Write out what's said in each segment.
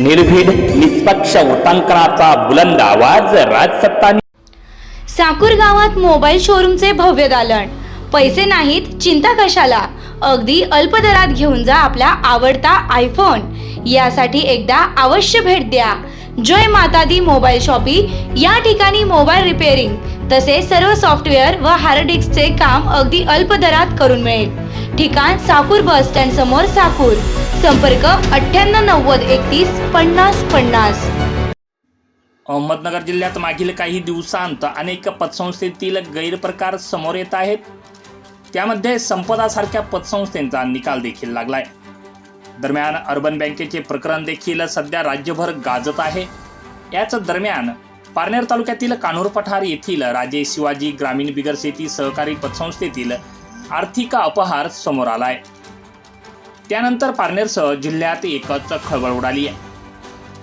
निर्भीड निष्पक्ष उटांकनाचा बुलंद आवाज राजसत्ता साकूर गावात मोबाईल शोरूमचे भव्य दालन. पैसे नाहीत चिंता कशाला? अगदी अल्प दरात घेऊन जा आपला आवडता आयफोन यासाठी एकदा अवश्य भेट द्या. जय माता दी मोबाईल शॉपी. या ठिकाणी मोबाईल रिपेअरिंग तसे सर्व सॉफ्टवेअर व हार्ड डिस्कचे काम अगदी अल्प दरात करून मिळेल. ठिकाण साकूर बस स्टँड समोर साकूर. संपर्क अठ्ठ्याण्णव नव्वद एकतीस पन्नास पन्नास. अहमदनगर जिल्ह्यात मागील काही दिवसांत अनेक पतसंस्थेतील गैरप्रकार समोर येत आहेत. त्यामध्ये संपदासारख्या पतसंस्थेचा निकाल देखील लागलाय. दरम्यान अर्बन बँकेचे प्रकरण देखील सध्या राज्यभर गाजत आहे. याच दरम्यान पारनेर तालुक्यातील कान्होर पठार येथील राजे शिवाजी ग्रामीण बिगर शेती सहकारी पतसंस्थेतील आर्थिक अपहार समोर आलाय. त्यानंतर पारनेरसह जिल्ह्यात एकच खळबळ उडाली आहे.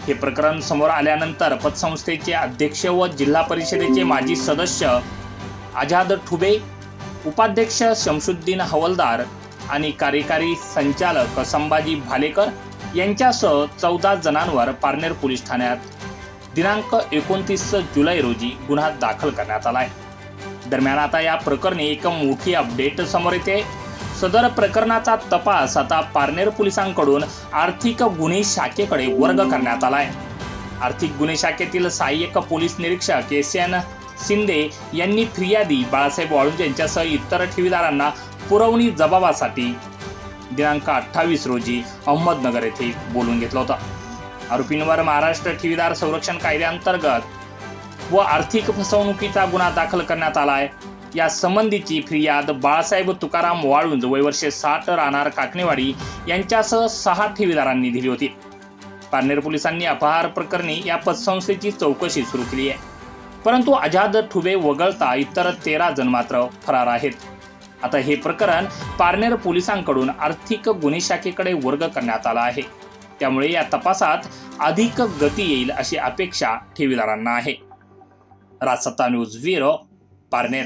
हे प्रकरण समोर आल्यानंतर पतसंस्थेचे अध्यक्ष व जिल्हा परिषदेचे माजी सदस्य आझाद ठुबे उपाध्यक्ष शमशुद्दीन हवलदार आणि कार्यकारी संचालक संभाजी भालेकर यांच्यासह चौदा जणांवर पारनेर पोलीस ठाण्यात दिनांक एकोणतीस जुलै रोजी गुन्हा दाखल करण्यात आला आहे. दरम्यान आता या प्रकरणी एक मोठी अपडेट समोर येते. सदर प्रकरणाचा तपास आता पारनेर पोलिसांकडून आर्थिक गुन्हे शाखेकडे वर्ग करण्यात आलाय. आर्थिक गुन्हे शाखेतील सहाय्यक पोलीस निरीक्षक एस एन शिंदे यांनी फिर्यादी बाळासाहेब वाळुंज यांच्यासह इतर ठेवीदारांना पुरवणी जबाबासाठी दिनांक अठ्ठावीस रोजी अहमदनगर येथे बोलून घेतलं होतं. आरोपींवर महाराष्ट्र ठेवीदार संरक्षण कायद्याअंतर्गत व आर्थिक फसवणुकीचा गुन्हा दाखल करण्यात आला आहे या संबंधीची फिर्याद बाळासाहेब तुकाराम वाळुंज वयवर्षे साठ राहणार काकणेवाडी यांच्यासह सहा ठेवीदारांनी दिली होती. पारनेर पोलिसांनी अपहार प्रकरणी या पतसंस्थेची चौकशी सुरू केली आहे. परंतु आझाद ठुबे वगळता इतर तेरा जण मात्र फरार आहेत. आता हे प्रकरण पारनेर पोलिसांकडून आर्थिक गुन्हे शाखेकडे वर्ग करण्यात आला आहे. त्यामुळे या तपासात अधिक गती येईल अशी अपेक्षा ठेवीदारांना आहे. Rajsatta news bureau Parner.